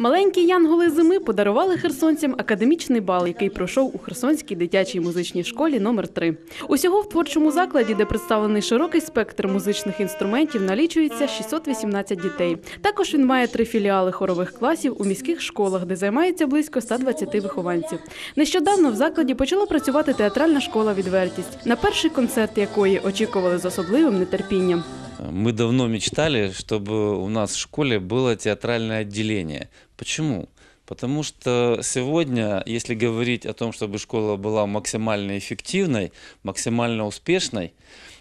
Маленькі янголи зими подарували херсонцям академічний бал, який пройшов у Херсонській дитячій музичній школі номер 3 Усього в творчому закладі, де представлений широкий спектр музичних інструментів, налічується 618 дітей. Також він має три філіали хорових класів у міських школах, де займається близько 120 вихованців. Нещодавно в закладі почала працювати театральна школа Відвертість, на перший концерт якої очікували з особливим нетерпінням. Мы давно мечтали, чтобы у нас в школе было театральное отделение. Почему? Потому что сегодня, если говорить о том, чтобы школа была максимально эффективной, максимально успешной,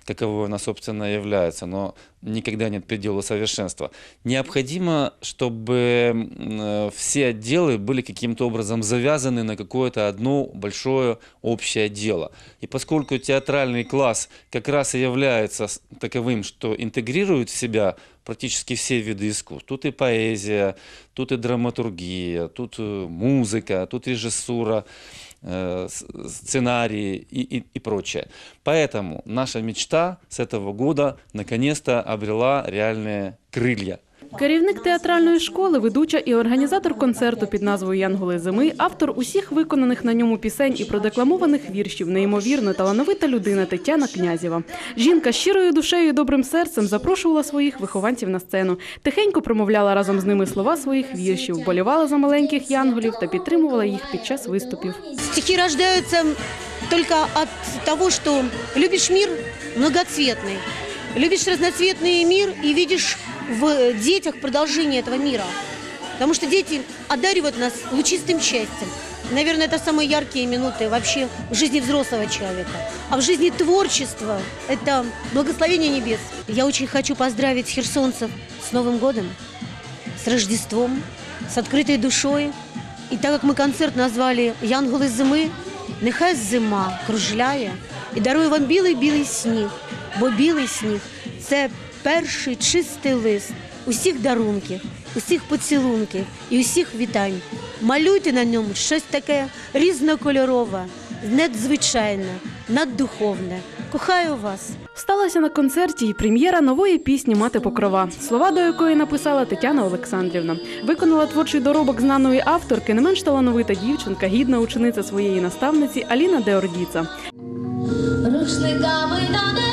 каковой она, собственно, является, но никогда нет предела совершенства, необходимо, чтобы э, все отделы были каким-то образом завязаны на какое-то одно большое общее дело. И поскольку театральный класс как раз и является таковым, что интегрирует в себя практически все виды искусств. Тут и поэзия, тут и драматургия, тут э, музыка, тут режиссура, сценарии и, и, и прочее. Поэтому наша мечта с этого года наконец-то обрела реальные крылья. Керівник театральної школи, ведуча і організатор концерту під назвою Янголи зими, автор усіх виконаних на ньому пісень і продекламованих віршів, неймовірно талановита людина Тетяна Князєва. Жінка щирою душею і добрим серцем запрошувала своїх вихованців на сцену, тихенько промовляла разом з ними слова своїх віршів, вболівала за маленьких янголів та підтримувала їх під час виступів. Стихи рождаются только от того, что любишь мир многоцветный, любишь разноцветный мир и видишь в детях продолжение этого мира. Потому что дети одаривают нас лучистым счастьем. Наверное, это самые яркие минуты вообще в жизни взрослого человека. А в жизни творчества – это благословение небес. Я очень хочу поздравить херсонцев с Новым годом, с Рождеством, с открытой душой. І так як ми концерт назвали Янголи зими, нехай зима кружляє і дарує вам білий-білий сніг, бо білий сніг це перший чистий лист усіх дарунків, усіх поцілунків і усіх вітань. Малюйте на ньому щось таке різнокольорове, надзвичайне, наддуховне. Кохаю вас. Сталася на концерті і прем'єра нової пісні Мати покрова, слова до якої написала Тетяна Олександрівна. Виконала творчий доробок знаної авторки, не менш талановита дівчинка, гідна учениця своєї наставниці Аліна Деордіца. Рушниками до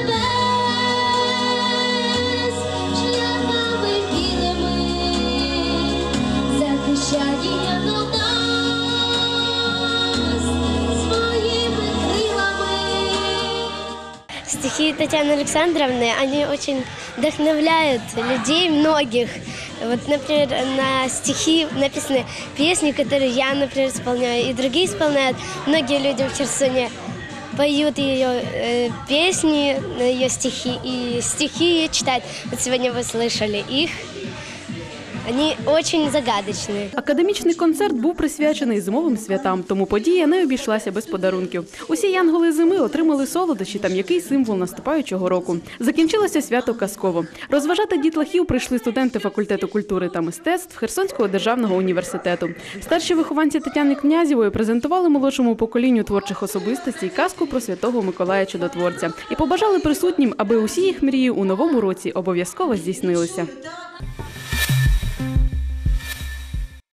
Стихи Татьяны Александровны, они очень вдохновляют людей, многих. Вот, например, на стихи написаны песни, которые я, например, исполняю, и другие исполняют. Многие люди в Херсоне поют ее э, песни, ее стихи, и стихи ее читают. Вот сегодня вы слышали их. Они очень загадочные. Академічний концерт був присвячений зимовим святам, тому подія не обійшлася без подарунків. Усі янголи зими отримали солодощі та м'який символ наступаючого року. Закінчилося свято казково. Розважати дітлахів прийшли студенти факультету культури та мистецтв Херсонського державного університету. Старші вихованці Тетяни Князєвої презентували молодшому поколінню творчих особистостей казку про святого Миколая Чудотворця і побажали присутнім, аби усі їх мрії у новому році обов'язково здійснилися.